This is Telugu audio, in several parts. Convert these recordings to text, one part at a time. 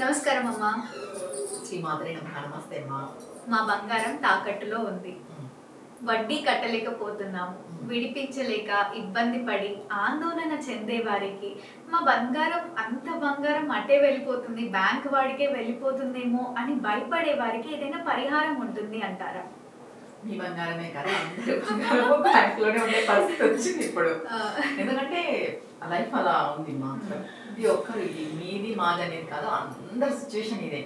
నమస్కారం అమ్మా. శ్రీ మాధురి నమస్తే అమ్మా. మా బంగారం తాకట్టులో ఉంది. వడ్డీ కట్టలేకపోతున్నాము విడిపించలేక ఇబ్బంది పడి ఆందోళన చెందే వారికి మా బంగారం అంత బంగారం అటే వెళ్ళిపోతుంది. బ్యాంక్ వాడికే వెళ్ళిపోతుందేమో అని భయపడే వారికి ఏదైనా పరిహారం ఉంటుంది అంటారా? మీ బంగారమే కదా అందరూ బ్యాంక్లోనే ఉండే పరిస్థితి వచ్చింది ఇప్పుడు. ఎందుకంటే లైఫ్ అలా ఉంది మా ఇది ఒక్కరు మీది మాది అనేది కాదు. అందరి సిచ్యువేషన్ ఇదే.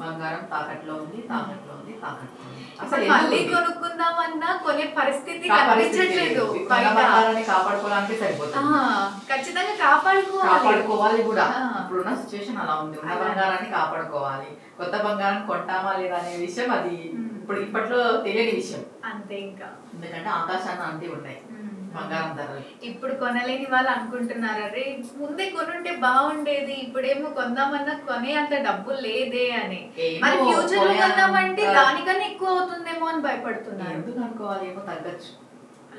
బంగారం తాకట్లో ఉంది తాకట్లో ఉంది తాకట్లో ఉంది. అసలు మళ్ళీ ఉంది? కొనుక్కుందామన్నా కొనే పరిస్థితి కనిపించట్లేదు. బంగారాన్ని కాపాడుకోవడానికి సరిపోతుంది. ఖచ్చితంగా కాపాడుకోవాలి. కాపాడుకోవాలి కూడా. ఇప్పుడున్న సిచ్యువేషన్ అలా ఉంది. ఉన్న. బంగారాన్ని కాపాడుకోవాలి. కొత్త బంగారం కొంటామా లేదా అనే విషయం అది. ఇప్పుడు ఇప్పట్లో తెలియని విషయం. అంతే ఇంకా. ఎందుకంటే ఆకాశాన్ని అంతే ఉన్నాయి ఉమ్. బంగారం ధరలు. ఇప్పుడు కొనలేని వాళ్ళు అనుకుంటున్నారు అరే ముందే కొనుంటే బాగుండేది ఇప్పుడేమో కొందామన్నా కొనే అంత డబ్బు లేదే అని. మరి ఫ్యూచర్లో కొందామంటే దానికన్నా ఎక్కువ అవుతుందేమో అని భయపడుతున్నారు. ఎందుకు అనుకోవాలి? ఏమో తగ్గచ్చు.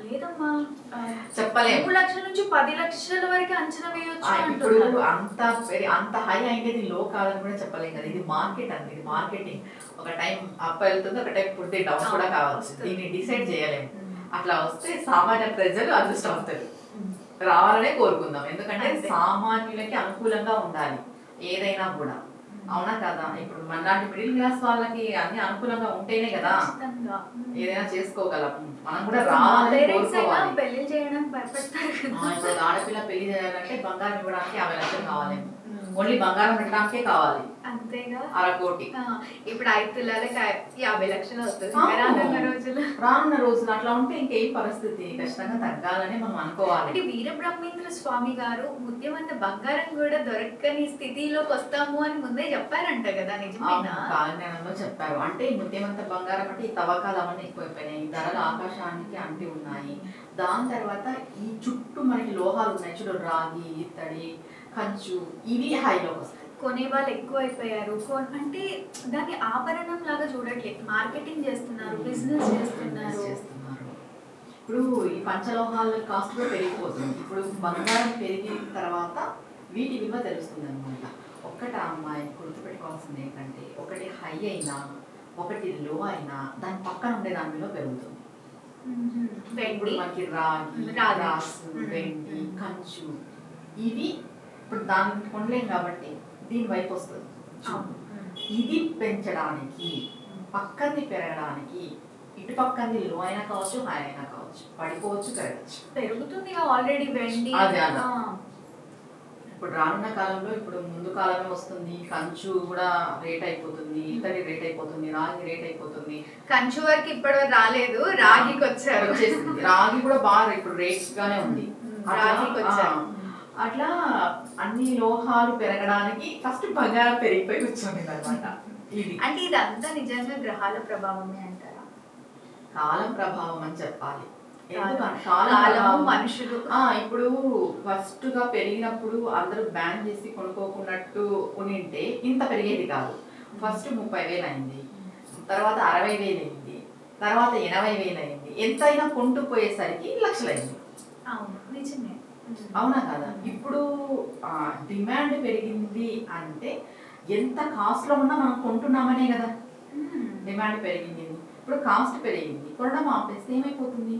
లేదమ్మా. చెప్పలేము. మూడు లక్షల నుంచి పది లక్షల వరకు అంచనా వేయొచ్చు ఇప్పుడు అంత అంత హై అయింది లో కాదని కూడా చెప్పలేం కదా. ఇది మార్కెట్ అండి ఇది మార్కెటింగ్ ఒక టైం అప్ వెళ్తుంది ఒక టైం పుట్టి డౌన్ కూడా కావచ్చు. దీన్ని డిసైడ్ చేయలేము. అట్లా వస్తే సామాన్య ప్రజలు అదృష్టవంతులు. రావాలనే కోరుకుందాం. ఎందుకంటే. సామాన్యులకి అనుకూలంగా ఉండాలి. ఏదైనా కూడా. అవునా కదా? ఇప్పుడు మనలాంటి మిడిల్ క్లాస్ వాళ్ళకి అన్ని అనుకూలంగా ఉంటేనే కదా. ఏదైనా చేసుకోగలం. మనం కూడా కోరుకోవాలి. పెళ్ళి చేయడానికి భయపడతారు ఆడపిల్ల పెళ్ళి చేయాలంటే బంగారం ఇవ్వడానికి యాభై లక్షలు కావాలి. ఓన్లీ బంగారం పెట్టడానికే కావాలి? అంతేగా. అర కోటి ఆ, ఇప్పుడు ఐదు తులాలకి యాభై లక్షలు అవుతుంది. రానున్న రోజులు. రానున్న రోజులు అట్లా ఉంటే ఇంకేం పరిస్థితి? ఖచ్చితంగా తగ్గాలని మనం అనుకోవాలి. అంటే వీరబ్రహ్మేంద్ర స్వామి గారు ముత్యమంత బంగారం కూడా దొరకని స్థితిలోకి వస్తాము అని ముందే చెప్పారంట కదా నిజమేనా? కాలజ్ఞానంలో చెప్పారు. అంటే ఈ ముత్యమంత బంగారం అంటే ఈ తవ్వకాలు అవన్నీ ఎక్కువైపోయినాయి. ధరలు ఆకాశానికి అంటి ఉన్నాయి. దాని తర్వాత ఈ చుట్టూ మనకి లోహాలు ఉన్నాయి. చూడు రాగి ఇత్తడి కంచు ఇవి హైలోకి వస్తాయి కొనే వాళ్ళు ఎక్కువ అయిపోయారు అంటే దాన్ని ఆభరణం లాగా చూడట్లేదు మార్కెటింగ్ చేస్తున్నారు బిజినెస్ చేస్తున్నారు. ఇప్పుడు ఈ పంచలోహాల కాస్ట్ కూడా పెరిగిపోతుంది. ఇప్పుడు బంగారం పెరిగిన తర్వాత వీటి విలువ తెలుస్తుంది అనమాట ఒక్కట అమ్మాయి గుర్తుపెట్టుకోవాల్సింది ఏంటంటే ఒకటి హై అయినా ఒకటి లో అయినా దాని పక్కన ఉండే దాని విలువ పెరుగుతుంది. ఇప్పుడు మనకి రాగి. రాసు. వెండి. కంచు ఇవి ఇప్పుడు దాన్ని కొనలేం కాబట్టి దీని వైపు వస్తుంది. ఇది పెంచడానికి పక్కది పెరగడానికి ఇటు పక్కది లో అయినా కావచ్చు హై అయినా కావచ్చు పడిపోవచ్చు పెరగచ్చు. పెరుగుతుంది ఆల్రెడీ వెండి. అదే. ఇప్పుడు రానున్న కాలంలో ఇప్పుడు ముందు కాలమే వస్తుంది కంచు కూడా రేట్ అయిపోతుంది ఇతడి రేట్ అయిపోతుంది రాగి రేట్ అయిపోతుంది. కంచు వరకు ఇప్పటి వరకు రాలేదు రాగికి వచ్చారు. వచ్చేసింది. రాగి కూడా బాగా ఇప్పుడు రేట్స్ గానే ఉంది రాగికి వచ్చారు. అట్లా అన్ని లోహాలు పెరగడానికి ఫస్ట్ బంగారం పెరిగిపోయి కూర్చొని అనమాట ఇది. అంటే ఇదంతా నిజంగా గ్రహాల ప్రభావమే అంటారా? కాలం ప్రభావం అని చెప్పాలి. కాలం. మనుషులు. ఆ ఇప్పుడు ఫస్ట్గా పెరిగినప్పుడు అందరూ బ్యాన్ చేసి కొనుక్కోకున్నట్టు ఉనింటే ఇంత పెరిగేది కాదు. ఫస్ట్ ముప్పై వేలు అయింది. తర్వాత అరవై వేలు అయింది. తర్వాత ఎనభై వేలు అయింది. ఎంతైనా కొంటూ పోయేసరికి లక్షలైంది. అవును నిజమే. అవునా కదా? ఇప్పుడు డిమాండ్ పెరిగింది అంటే ఎంత కాస్ట్లో ఉన్నా మనం కొంటున్నామనే కదా. డిమాండ్ పెరిగింది. ఇప్పుడు కాస్ట్ పెరిగింది. కొనడం ఆపేస్తే ఏమైపోతుంది?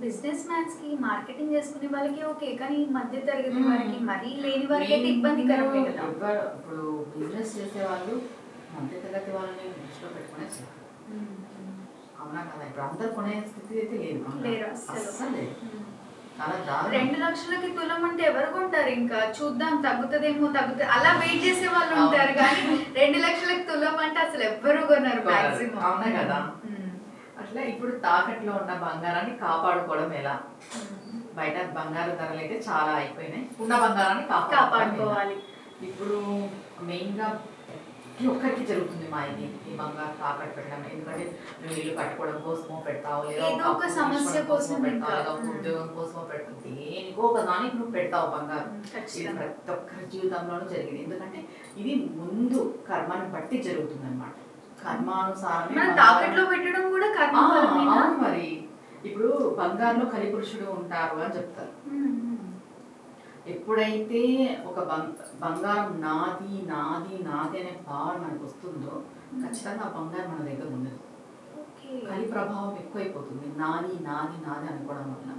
బిజినెస్ మ్యాన్స్కి మార్కెటింగ్ చేసుకునే వాళ్ళకి ఓకే కానీ మధ్య తరగతి మ్మ్. వారికి మరీ లేని వారికి అయితే ఇబ్బందికరమే కదా. ఎవ్వరు ఇప్పుడు బిజినెస్ చేసే వాళ్ళు మధ్య తరగతి వాళ్ళని దృష్టిలో పెట్టుకునే. అవునా కదా? ఇప్పుడు అందరు కొనే స్థితి అయితే లేదు. అస్సలు. లేదు. రెండు లక్షలకి తులం అంటే ఎవరు కొంటారు ఇంకా చూద్దాం తగ్గుతుందేమో తగ్గుతుంది అలా వెయిట్ చేసే వాళ్ళు. ఉంటారు కానీ రెండు లక్షలకి తులం అంటే అసలు ఎవ్వరు కొనరు. మాక్సిమం అవునా కదా? అట్లా ఇప్పుడు తాకట్లో ఉన్న బంగారాన్ని కాపాడుకోవడం ఎలా బయట బంగారు ధరలు అయితే చాలా అయిపోయినాయి ఉన్న బంగారాన్ని? కాపాడుకోవాలి ఇప్పుడు మెయిన్గా ప్రతి ఒక్కరికి జరుగుతుంది మా ఇది ఈ బంగారు తాకట్టు పెట్టడం ఎందుకంటే నువ్వు ఇల్లు కట్టుకోవడం కోసమో పెడతావు లేదా ఒక సమస్య కోసం పెడతావు ఇంకా. లేదా ఒక ఉద్యోగం కోసమో పెడతావు దేనికో ఒక దానికి నువ్వు పెడతావు బంగారు. ఇది ప్రతి ఒక్కరి జీవితంలోనూ జరిగింది. ఎందుకంటే ఇది ముందు కర్మను బట్టి జరుగుతుంది అనమాట కర్మానుసారమే మనం బంగారం- తాకట్లో పెట్టడం కూడా కర్మ మరి. ఇప్పుడు బంగారులో కలిపురుషుడు ఉంటారు అని చెప్తారు. ఎప్పుడైతే ఒక బంగ బంగారం నాది నాది నాది అనే భావన మనకు వస్తుందో ఖచ్చితంగా ఆ బంగారం మన దగ్గర ఉండదు. కలి ప్రభావం ఎక్కువైపోతుంది. నాది నాది నాది అనుకోవడం వల్ల.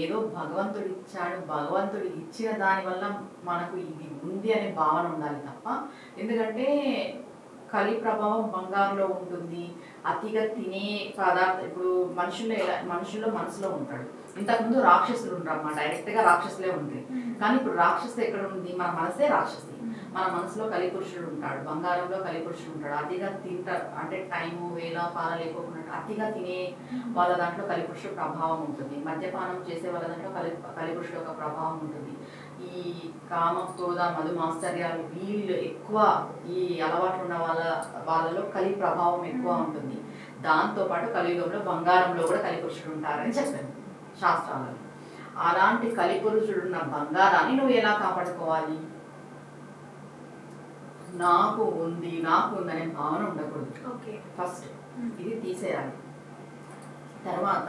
ఏదో భగవంతుడు ఇచ్చాడు భగవంతుడు ఇచ్చిన దాని వల్ల మనకు ఇది ఉంది అనే భావన ఉండాలి తప్ప ఎందుకంటే కలి ప్రభావం బంగారులో ఉంటుంది. అతిగా తినే పదార్థం ఇప్పుడు మనుషుల్లో ఎలా మనుషుల్లో మనసులో ఉంటాడు. ఇంతకుముందు రాక్షసులు ఉంటారమ్మా డైరెక్ట్గా రాక్షసులే ఉంటాయి. కానీ ఇప్పుడు రాక్షసు ఎక్కడ ఉంది? మన మనసే రాక్షసి మన మనసులో కలిపురుషుడు ఉంటాడు. బంగారంలో కలిపురుషుడు ఉంటాడు. అతిగా తింటారు అంటే టైము వేల పాల లేకోకుండా అతిగా తినే వాళ్ళ దాంట్లో కలిపురుషుడు ప్రభావం ఉంటుంది. మద్యపానం చేసే వాళ్ళ దాంట్లో కలి కలిపురుషుడు యొక్క ప్రభావం ఉంటుంది. ఈ కామ క్రోధ మధు మాత్సర్యాలు వీళ్ళు ఎక్కువ ఈ అలవాటు ఉన్న వాళ్ళ వాళ్ళలో కలి ప్రభావం ఎక్కువ ఉంటుంది. దాంతో పాటు కలియుగంలో బంగారంలో కూడా కలిపురుషుడు ఉంటారని చెప్పాను శాస్త్రాలలో. అలాంటి కలిపురుషుడు ఉన్న బంగారాన్ని నువ్వు ఎలా కాపాడుకోవాలి? నాకు ఉంది నాకు ఉందనే భావన ఉండకూడదు. ఓకే. ఫస్ట్ ఇది తీసేయాలి. తర్వాత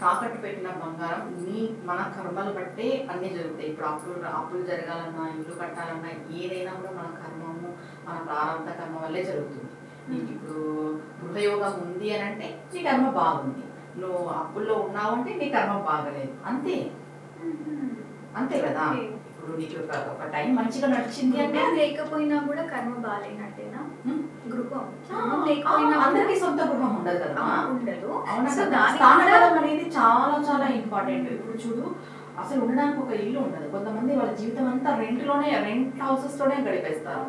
తాకట్టు పెట్టిన బంగారం నీ మన కర్మలు బట్టే అన్నీ జరుగుతాయి. ఇప్పుడు అప్పులు అప్పులు జరగాలన్నా ఇల్లు కట్టాలన్నా ఏదైనా కూడా మన కర్మము మన ప్రారంభ కర్మ వల్లే జరుగుతుంది. నీకు ఇప్పుడు గృహయోగం ఉంది అని అంటే నీ కర్మ బాగుంది. నువ్వు అప్పుల్లో ఉన్నావు అంటే నీ కర్మ బాగలేదు. అంతే. అంతే కదా. ఇప్పుడు నీకు ఒక టైం మంచిగా నడిచింది అంటే లేకపోయినా కూడా కర్మ బాగాలేనట్టేనా? గృహం అందరికీ సొంత గృహం ఉండదు కదా? ఉండదు. స్థానబలం అనేది చాలా చాలా ఇంపార్టెంట్ ఇప్పుడు చూడు అసలు ఉండడానికి ఒక ఇల్లు ఉండదు. కొంతమంది వాళ్ళ జీవితం అంతా రెంట్లోనే రెంట్ హౌసెస్లోనే గడిపేస్తారు.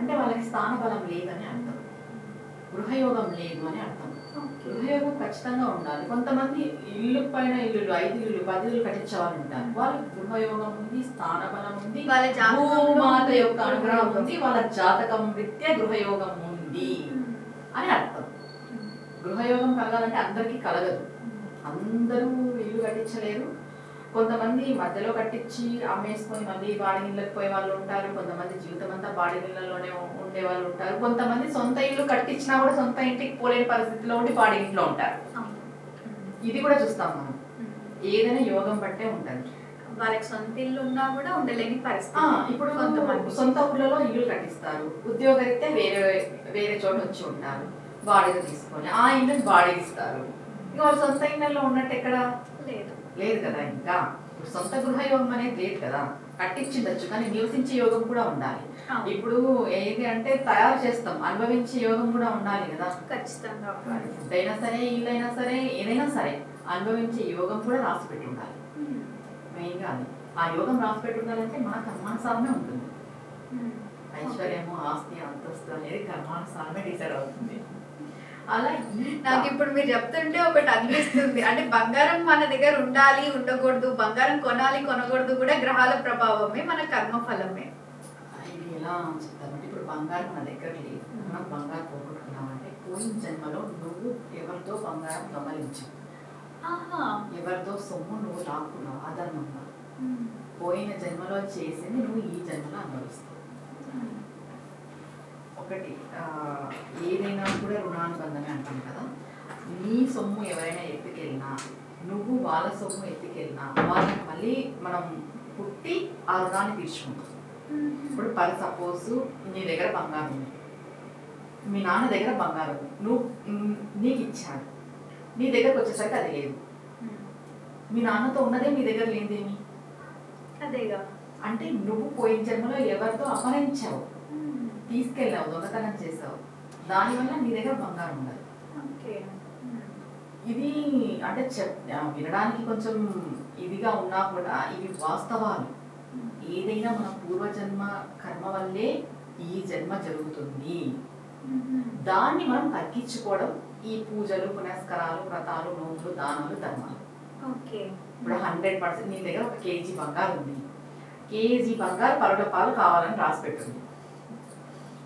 అంటే వాళ్ళకి స్థానబలం లేదని అర్థం. గృహయోగం లేదు అని అర్థం. గృహయోగం ఖచ్చితంగా ఉండాలి. కొంతమంది ఇల్లు పైన ఇల్లులు ఐదు ఇల్లు పది ఇల్లు కట్టించే వాళ్ళు ఉంటారు. వాళ్ళకి గృహయోగం ఉంది స్థానబలం ఉంది వాళ్ళ భూమాత యొక్క అనుగ్రహం ఉంది వాళ్ళ జాతకం రీత్యా గృహయోగం ఉంది అని అర్థం. గృహయోగం కలగాలంటే అందరికీ కలగదు. అందరూ ఇల్లు కట్టించలేరు. కొంతమంది మధ్యలో కట్టించి అమ్మేసుకొని మళ్ళీ బాడి నీళ్ళకి పోయే వాళ్ళు ఉంటారు కొంతమంది జీవితం అంతా బాడి నీళ్ళలోనే ఉండే వాళ్ళు ఉంటారు. కొంతమంది సొంత ఇల్లు కట్టించినా కూడా సొంత ఇంటికి పోలేని పరిస్థితిలో ఉండి బాడి ఇంట్లో ఉంటారు. ఇది కూడా చూస్తాం మనం. ఏదైనా యోగం బట్టే ఉంటుంది. వాళ్ళకి సొంత ఇల్లు ఉన్నా కూడా ఉండలేని పరిస్థితి. ఇప్పుడు కొంతమంది. సొంత ఊర్లలో ఇల్లు కట్టిస్తారు. ఉద్యోగరీత్యా వేరే వేరే చోట వచ్చి ఉంటారు. బాడీగా తీసుకొని ఆ ఇల్లుని బాడీకి ఇస్తారు. ఇక వాళ్ళు సొంత ఇళ్ళల్లో ఉన్నట్టు ఎక్కడ లేదు కదా ఇంకా? ఇప్పుడు సొంత గృహ యోగం అనేది లేదు కదా? కట్టించిండొచ్చు కానీ నివసించే యోగం కూడా ఉండాలి. ఇప్పుడు ఏది అంటే తయారు చేస్తాం అనుభవించే యోగం కూడా ఉండాలి కదా? ఖచ్చితంగా అయినా సరే ఇల్లు అయినా సరే ఏదైనా సరే అనుభవించే యోగం కూడా రాసి పెట్టి ఉండాలి మెయిన్గా అది ఆ యోగం రాసి పెట్టి ఉండాలంటే మన కర్మానుసారమే ఉంటుంది. ఐశ్వర్యము ఆస్తి అంతస్తు అనేది కర్మానుసారమే డిసైడ్ అవుతుంది. అలా నాకు ఇప్పుడు మీరు చెప్తుంటే ఒకటి అనిపిస్తుంది. అంటే బంగారం మన దగ్గర ఉండాలి ఉండకూడదు బంగారం కొనాలి కొనకూడదు కూడా గ్రహాల ప్రభావమే మన కర్మ ఫలమే ఇది ఎలా చెప్తామంటే ఇప్పుడు బంగారం మన దగ్గర లేదు. మనం బంగారం పోగొట్టుకున్నామంటే పోయిన జన్మలో నువ్వు ఎవరితో బంగారం దొంగలించావు ఆహా. ఎవరితో సొమ్ము నువ్వు లాక్కున్నావు? అధర్మంగా పోయిన జన్మలో చేసింది నువ్వు ఈ జన్మలో అనుభవిస్తావు. ఒకటి ఆ, ఏదైనా కూడా రుణానుబంధమే అంటాం కదా. నీ సొమ్ము ఎవరైనా ఎత్తుకెళ్ళినా నువ్వు వాళ్ళ సొమ్ము ఎత్తుకెళ్ళినా వాళ్ళని మళ్ళీ మనం పుట్టి ఆ రుణాన్ని తీర్చుకుంటాం. ఇప్పుడు ఫర్ సపోజ్ నీ దగ్గర బంగారం ఉంది. మీ నాన్న దగ్గర బంగారం నువ్వు నీకు ఇచ్చాడు. నీ దగ్గరకు వచ్చేసరికి అది లేదు. మీ నాన్నతో ఉన్నదే మీ దగ్గర లేదేమి అదేగా. అంటే నువ్వు పోయిన జన్మలో ఎవరితో అపహరించావు? తీసుకెళ్ళావు దొంగతనం చేసావు. దానివల్ల నీ దగ్గర బంగారం ఉండదు. ఓకే. ఇది అంటే చెప్ వినడానికి కొంచెం ఇదిగా ఉన్నా కూడా ఇవి వాస్తవాలు. ఏదైనా మన పూర్వజన్మ కర్మ వల్లే ఈ జన్మ జరుగుతుంది. దాన్ని మనం తగ్గించుకోవడం ఈ పూజలు పునస్కారాలు వ్రతాలు నోములు దానాలు ధర్మాలు. ఓకే. ఇప్పుడు హండ్రెడ్ పర్సెంట్ నీ దగ్గర ఒక కేజీ బంగారు ఉంది. కేజీ బంగారు పరోట పాలు కావాలని రాసి పెట్టుంది.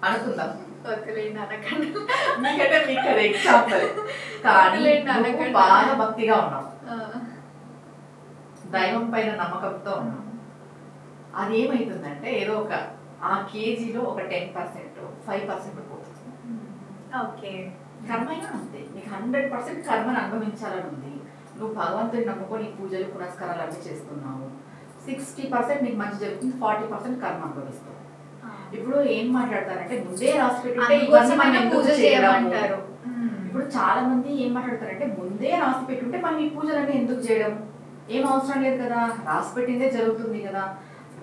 అనుకుందాం. మీకంటే మీకు ఎగ్జాంపుల్ కానీ. బాగా భక్తిగా ఉన్నావు. ఆ. దైవం పైన నమ్మకంతో ఉన్నావు. అది ఏమైతుందంటే ఏదో ఒక ఆ కేజీలో ఒక టెన్ పర్సెంట్ ఫైవ్ పర్సెంట్ పోతుంది. ఓకే. కర్మైనా అంతే. నీకు హండ్రెడ్ పర్సెంట్ కర్మను అనుభవించాలని ఉంది. నువ్వు భగవంతుని నమ్ముకొని పూజలు పునస్కారాలు అన్నీ చేస్తున్నావు. సిక్స్టీ పర్సెంట్ నీకు మంచి జరుగుతుంది ఫార్టీ పర్సెంట్ కర్మ అనుభవిస్తావు. ఇప్పుడు ఏం మాట్లాడతారంటే ముందే రాసి పెట్టుంటే పూజ? చేయమంటారు. ఇప్పుడు చాలా మంది ఏం మాట్లాడతారంటే ముందే రాసి పెట్టుంటే మనం ఈ పూజలన్నీ ఎందుకు చేయడం? ఏం అవసరం లేదు కదా రాసి పెట్టిందే జరుగుతుంది కదా.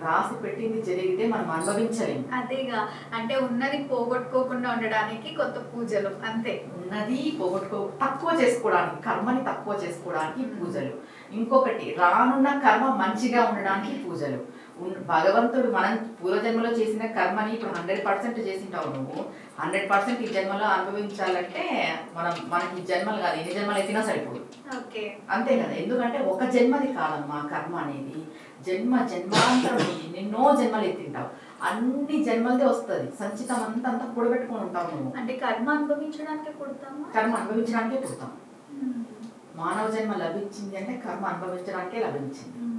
రాసి పెట్టింది జరిగితే మనం అనుభవించలేము. అదేగా. అంటే ఉన్నది పోగొట్టుకోకుండా ఉండడానికి కొత్త పూజలు అంతే. ఉన్నది పోగొట్టుకో తక్కువ చేసుకోవడానికి కర్మని తక్కువ చేసుకోవడానికి పూజలు. ఇంకొకటి రానున్న కర్మ మంచిగా ఉండడానికి పూజలు. భగవంతుడు మనం పూర్వజన్మలో చేసిన కర్మని ఇప్పుడు హండ్రెడ్ పర్సెంట్ చేసింటావు నువ్వు. హండ్రెడ్ పర్సెంట్ ఈ జన్మలో అనుభవించాలంటే మనం మనకి జన్మలు కాదు. ఎన్ని జన్మలు ఎత్తినా సరిపోదు. అంతే కదా. ఎందుకంటే ఒక జన్మది కాదమ్మా కర్మ అనేది. జన్మ జన్మాంతరం ఎన్నో జన్మలు ఎత్తింటావు. అన్ని జన్మలదే వస్తుంది. సంచితం అంతా అంతా కూడబెట్టుకొని ఉంటావు నువ్వు. అంటే కర్మ అనుభవించడానికి పుడతామా? కర్మ అనుభవించడానికే పుడతాం. మానవ జన్మ లభించింది అంటే కర్మ అనుభవించడానికే లభించింది.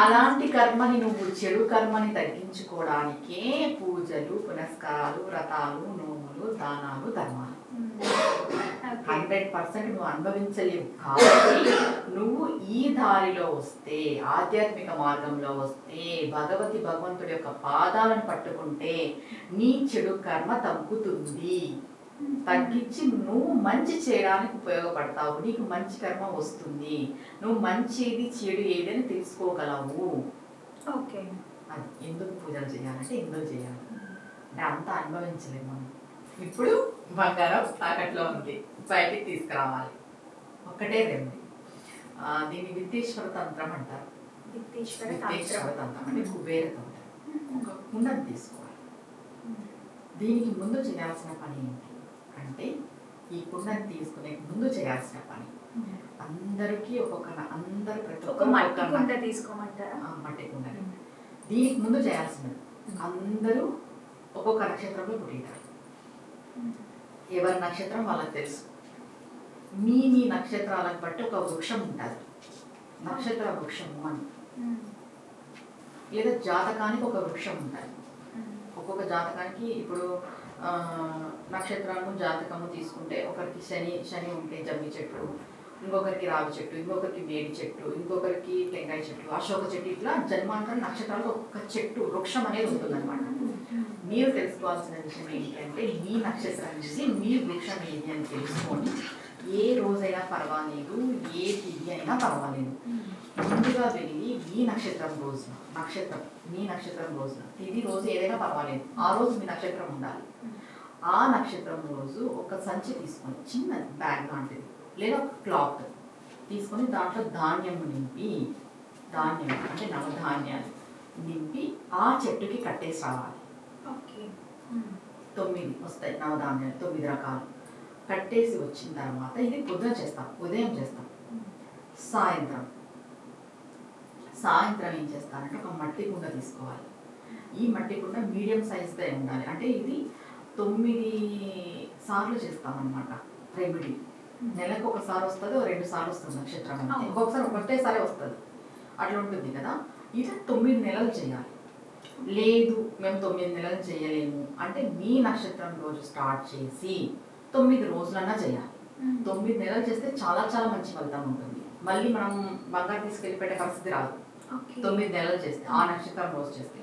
అలాంటి కర్మని నువ్వు చెడు కర్మని తగ్గించుకోవడానికే పూజలు పునస్కారాలు వ్రతాలు నోములు దానాలు ధర్మాలు. హండ్రెడ్ పర్సెంట్ నువ్వు అనుభవించలేవు. కాబట్టి నువ్వు ఈ దారిలో వస్తే ఆధ్యాత్మిక మార్గంలో వస్తే భగవతి భగవంతుడి యొక్క పాదాలను పట్టుకుంటే నీ చెడు కర్మ తగ్గుతుంది. తగ్గించి నువ్వు మంచి చేయడానికి ఉపయోగపడతావు. నీకు మంచి కర్మ వస్తుంది. నువ్వు మంచిది చెడు ఏదని తెలుసుకోగలవు. ఓకే. అది ఎందుకు పూజలు చేయాలంటే ఎందుకు చేయాలి? అంటే అంతా అనుభవించలేము మనం. ఇప్పుడు బంగారం తాకట్లో ఉంది. బయటికి తీసుకురావాలి. ఒక్కటే రెమెడీ ఆ, దీన్ని విత్తేశ్వర తంత్రం అంటారు. విత్తేశ్వర. తంత్రం. అంటే కుబేర తంత్రం. ఒక కుండను తీసుకోవాలి. దీనికి ముందు చేయాల్సిన పని ఏంటి? అంటే ఈ కుండను తీసుకునే ముందు చేయాల్సిన పని. అందరికీ ఒక్కొక్క అందరు ప్రతి ఒక ఒక్కరు మట్టి కుండ తీసుకోమంటారా? మట్టి కుండని దీనికి ముందు చేయాల్సినది అందరూ ఒక్కొక్క నక్షత్రంలో పుట్టింటారు. ఎవరి నక్షత్రం వాళ్ళకి తెలుసు. మీ మీ నక్షత్రాలకు బట్టి ఒక వృక్షం ఉంటుంది. నక్షత్ర వృక్షము అని. లేదా జాతకానికి ఒక వృక్షం ఉంటుంది. ఒక్కొక్క జాతకానికి ఇప్పుడు నక్షత్రాలను నక్షత్రము జాతకము తీసుకుంటే ఒకరికి శని శని ఉంటే జమ్మి చెట్టు ఇంకొకరికి రావి చెట్టు ఇంకొకరికి వేడి చెట్టు ఇంకొకరికి టెంకాయ చెట్టు అశోక చెట్టు ఇట్లా జన్మాంతరం నక్షత్రాలకు ఒక చెట్టు వృక్షం అనేది ఉంటుందన్నమాట. మీరు తెలుసుకోవాల్సిన విషయం ఏంటంటే మీ నక్షత్రం చూసి మీ వృక్షం ఏంటి అని తెలుసుకొని ఏ రోజైనా పర్వాలేదు ఏ తిథి అయినా పర్వాలేదు. ముందుగా వెళ్ళి మీ నక్షత్రం రోజున నక్షత్రం మీ నక్షత్రం రోజున తిథి రోజు ఏదైనా పర్వాలేదు. ఆ రోజు మీ నక్షత్రం ఉండాలి. ఆ నక్షత్రం రోజు ఒక సంచి తీసుకొని చిన్న బ్యాగ్ లాంటిది లేదా ఒక క్లాత్ తీసుకొని దాంట్లో ధాన్యం నింపి ధాన్యం అంటే నవధాన్యాలు నింపి ఆ చెట్టుకి కట్టేసి రావాలి. తొమ్మిది వస్తాయి నవధాన్యాలు తొమ్మిది రకాలు. కట్టేసి వచ్చిన తర్వాత ఇది పొద్దున చేస్తాం ఉదయం చేస్తాం. సాయంత్రం. సాయంత్రం ఏం చేస్తారంటే ఒక మట్టి కుండ తీసుకోవాలి. ఈ మట్టి కుండ మీడియం సైజ్దే ఉండాలి. అంటే ఇది తొమ్మిది సార్లు చేస్తాం అనమాట రెమెడీ నెలకు ఒకసారి వస్తుంది రెండు సార్లు వస్తుంది నక్షత్రం. ఒక్కొక్కసారి ఒకటేసారి వస్తుంది. అట్లా ఉంటుంది కదా. ఇది తొమ్మిది నెలలు చేయాలి. లేదు మేము తొమ్మిది నెలలు చేయలేము అంటే మీ నక్షత్రం రోజు స్టార్ట్ చేసి తొమ్మిది రోజులన్నా చేయాలి. తొమ్మిది నెలలు చేస్తే చాలా చాలా మంచి ఫలితం ఉంటుంది. మళ్ళీ మనం బంగారు తీసుకెళ్ళి పెట్టే పరిస్థితి రాదు. తొమ్మిది నెలలు చేస్తే ఆ నక్షత్రం రోజు చేస్తే.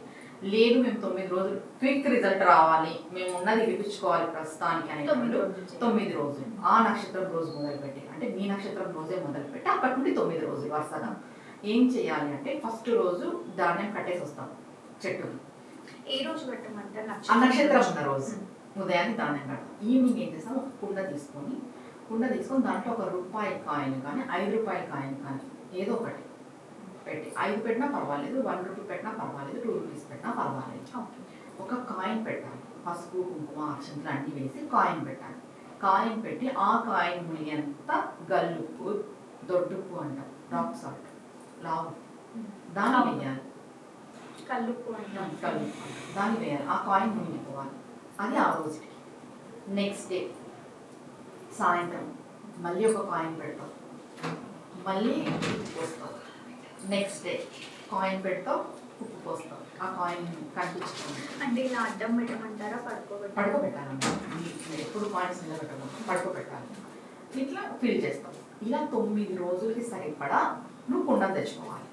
లేదు మేము తొమ్మిది రోజులు క్విక్ రిజల్ట్ రావాలి మేము ఉన్నది విడిపించుకోవాలి ప్రస్తుతానికి అనే తొమ్మిది వాళ్ళు. తొమ్మిది రోజులు. ఆ నక్షత్రం రోజు మొదలుపెట్టి అంటే మీ నక్షత్రం రోజే మొదలుపెట్టి అప్పటి నుండి తొమ్మిది రోజులు వరుసగా. ఏం చేయాలి అంటే ఫస్ట్ రోజు ధాన్యం కట్టేసి వస్తాం చెట్టుకి. ఏ రోజు పెట్టమంటారు ఆ నక్షత్రం ఉన్న రోజు. ఉదయాన్నే ధాన్యం కడతాం. ఈవినింగ్ ఏం చేస్తాం ఒక కుండ తీసుకొని కుండ తీసుకొని దాంట్లో ఒక రూపాయి కాయిన్ కానీ ఐదు రూపాయల కాయిన్ కానీ ఏదో ఒకటి. పెట్టి ఐదు పెట్టినా పర్వాలేదు వన్ రూపీ పెట్టినా పర్వాలేదు టూ రూపీస్ పెట్టినా పర్వాలేదు. ఒక కాయిన్ పెట్టాలి. పసుపు కుంకుమ అక్షంతలు అన్నీ వేసి కాయిన్ పెట్టాలి. కాయిన్ పెట్టి ఆ కాయిన్ మునిగేంత గల్లుప్పు దొడ్డుప్పు అంటాం రాక్ సాల్ట్ లావు. దాన్ని. వేయాలి. కల్లుప్పు అంటాం. కల్లుప్పు దాన్ని వేయాలి. ఆ కాయిన్ మునిగిపోవాలి. అది ఆ రోజుకి నెక్స్ట్ డే సాయంత్రం. మళ్ళీ ఒక కాయిన్ పెడతాం. మళ్ళీ పోస్తాం నెక్స్ట్ డే కాయిన్ పెడతాం ఉప్పు పోస్తాం. ఆ కాయిన్ కనిపించుకోండి. అంటే ఇలా అడ్డం పెట్టమంటారా పడుకోబెట్టాలి పడుకోబెట్టాలన్నమాట ఎప్పుడు కాయిన్స్ నిలబెట్టకూడదు పడుకోబెట్టాలి. ఇట్లా ఫిల్ చేస్తాం. ఇలా తొమ్మిది రోజులకి సరిపడా నువ్వు కుండం తెచ్చుకోవాలి.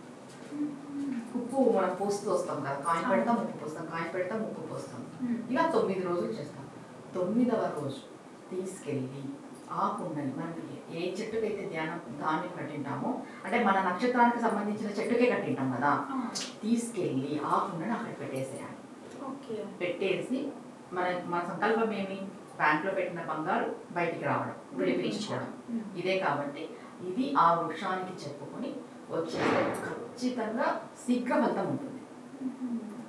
ఉప్పు మనం పోస్తూ వస్తాం కదా కాయిన్ పెడతాం ఉప్పు పోస్తాం. కాయిన్ పెడతాం ఉప్పు పోస్తాం. ఇలా తొమ్మిది రోజులు చేస్తాం. తొమ్మిదవ రోజు తీసుకెళ్ళి ఆ కుండని మనం ఏ చెట్టుకైతే ధ్యానం ధాన్యం కట్టింటామో అంటే మన నక్షత్రానికి సంబంధించిన చెట్టుకే కట్టింటాం కదా తీసుకెళ్ళి ఆ కుండని అక్కడ పెట్టేసేయాలి. ఓకే. పెట్టేసి మన మన సంకల్పం ఏమి? బ్యాంక్లో పెట్టిన బంగారు బయటికి రావడం విడిపించుకోవడం. ఇదే కాబట్టి ఇది ఆ వృక్షానికి చెప్పుకొని వచ్చేస్తే ఖచ్చితంగా శీఘ్ర ఫలితం ఉంటుంది.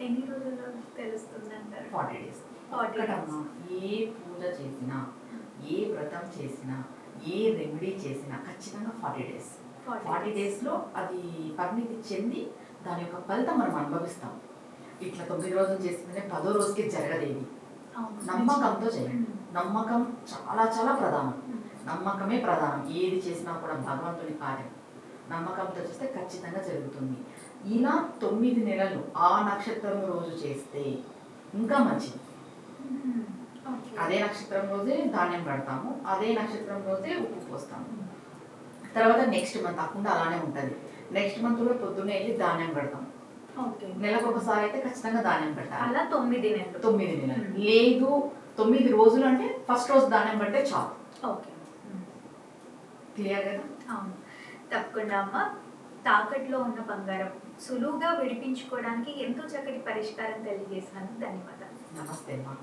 ఎన్ని రోజుల్లో తెలుస్తుంది అంటారు ఫార్టీ డేస్. 40 ఒక్కటమ్మా ఏ పూజ చేసినా ఏ వ్రతం చేసినా ఏ రెమెడీ చేసినా ఖచ్చితంగా ఫార్టీ డేస్. ఫార్టీ డేస్లో అది పరిణితి చెంది దాని యొక్క ఫలితం మనం అనుభవిస్తాం. ఇట్లా తొమ్మిది రోజులు చేసిందనే పదో రోజుకి జరగదేది. నమ్మకంతో చేయండి. మ్మ్. నమ్మకం చాలా చాలా ప్రధానం. మ్మ్. నమ్మకమే ప్రధానం. ఏది చేసినా కూడా భగవంతుని కార్యం. నమ్మకంతో చేస్తే ఖచ్చితంగా జరుగుతుంది. ఇలా తొమ్మిది నెలలు ఆ నక్షత్రం రోజు చేస్తే ఇంకా మంచిది. అదే నక్షత్రం రోజే ధాన్యం కడతాము అదే నక్షత్రం రోజే ఉప్పు పోస్తాము. తర్వాత నెక్స్ట్ మంత్ అకుండా అలానే ఉంటుంది. నెక్స్ట్ మంత్ కూడా పొద్దున్నే వెళ్ళి ధాన్యం కడతాం. ఓకే. నెలకు ఒకసారి అయితే ఖచ్చితంగా ధాన్యం పెట్టాలి అలా తొమ్మిది నెలలు. తొమ్మిది నెలలు. లేదు తొమ్మిది రోజులు అంటే ఫస్ట్ రోజు ధాన్యం పడితే చాలు. ఓకే. క్లియర్ కదా? అవును. తప్పకుండా అమ్మ. తాకట్లో ఉన్న బంగారం సులువుగా విడిపించుకోవడానికి ఎంతో చక్కటి పరిష్కారం తెలియజేశాను ధన్యవాదాలు. నమస్తే అమ్మా.